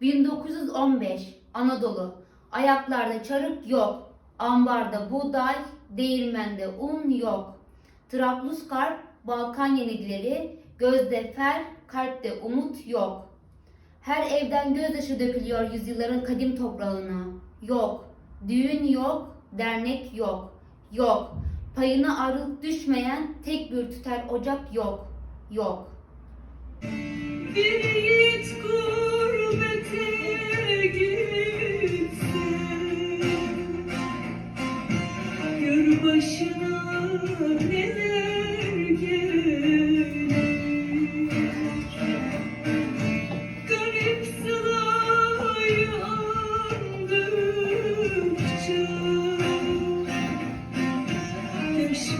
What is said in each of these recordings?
1915 Anadolu Ayaklarda çarık yok. Ambarda buğday, değirmende un yok. Trablusgarp, Balkan yenilgileri, gözde fer, kalpte umut yok. Her evden gözyaşı dökülüyor yüzyılların kadim toprağına. Yok, düğün yok, dernek yok, yok. Payına arılık düşmeyen tek bir tüter ocak yok, yok.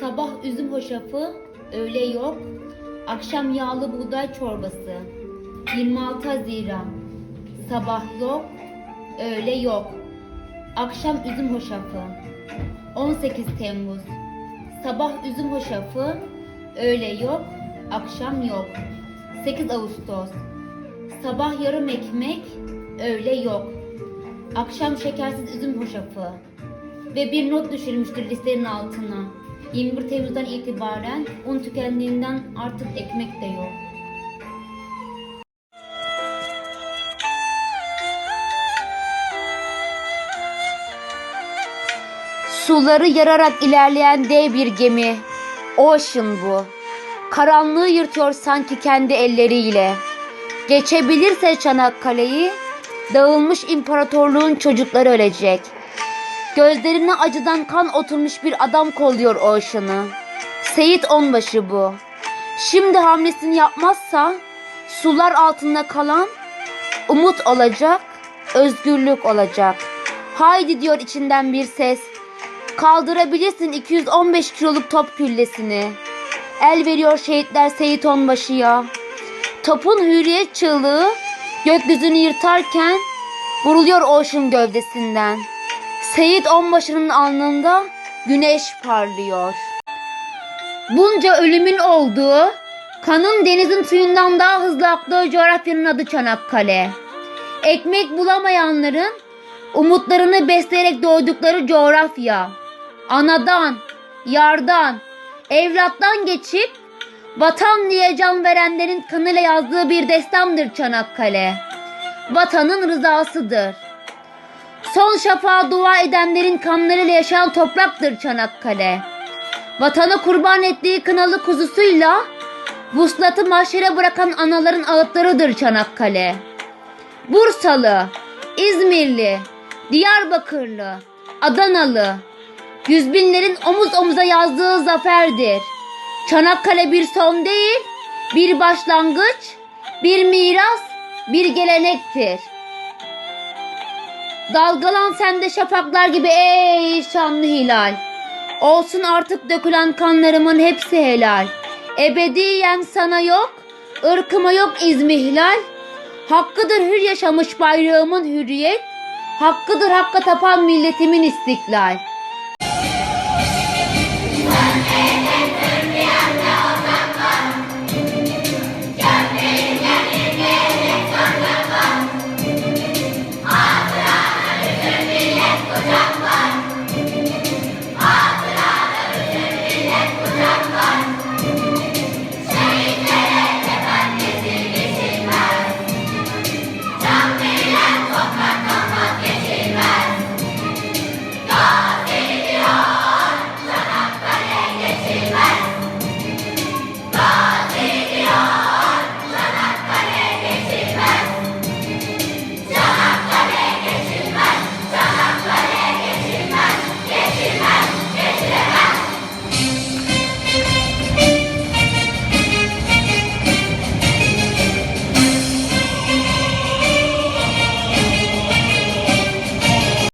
Sabah üzüm hoşafı, öğle yok. Akşam yağlı buğday çorbası. 26 Haziran Sabah yok, öğle yok. Akşam üzüm hoşafı. 18 Temmuz Sabah üzüm hoşafı, öğle yok, akşam yok. 8 Ağustos Sabah yarım ekmek, öğle yok. Akşam şekersiz üzüm hoşafı ve bir not düşürmüştür listenin altına. 21 Temmuz'dan itibaren un tükendiğinden artık ekmek de yok. Suları yararak ilerleyen dev bir gemi. Ocean bu. Karanlığı yırtıyor sanki kendi elleriyle. Geçebilirse Çanakkale'yi, dağılmış imparatorluğun çocukları ölecek. Gözlerine acıdan kan oturmuş bir adam kolluyor Ocean'ı. Seyit Onbaşı bu. Şimdi hamlesini yapmazsa sular altında kalan umut olacak, özgürlük olacak. Haydi diyor içinden bir ses. Kaldırabilirsin 215 kiloluk top küllesini. El veriyor şehitler Seyit Onbaşı'ya. Topun hürriyet çığlığı gökyüzünü yırtarken vuruluyor Ocean gövdesinden. Seyit Onbaşı'nın alnında güneş parlıyor. Bunca ölümün olduğu, kanın denizin suyundan daha hızlı aktığı coğrafyanın adı Çanakkale. Ekmek bulamayanların umutlarını besleyerek doğdukları coğrafya. Anadan, yardan, evlattan geçip vatan diye can verenlerin kanıyla yazdığı bir destandır Çanakkale. Vatanın rızasıdır. Son şafağa dua edenlerin kanlarıyla yaşayan topraktır Çanakkale. Vatanı kurban ettiği kınalı kuzusuyla vuslatı mahşere bırakan anaların ağıtlarıdır Çanakkale. Bursalı, İzmirli, Diyarbakırlı, Adanalı, yüz binlerin omuz omuza yazdığı zaferdir. Çanakkale bir son değil, bir başlangıç, bir miras, bir gelenektir. Dalgalan sende şafaklar gibi ey şanlı hilal. Olsun artık dökülen kanlarımın hepsi helal. Ebediyen sana yok, ırkıma yok izmihlal. Hakkıdır hür yaşamış bayrağımın hürriyet. Hakkıdır hakka tapan milletimin istiklal.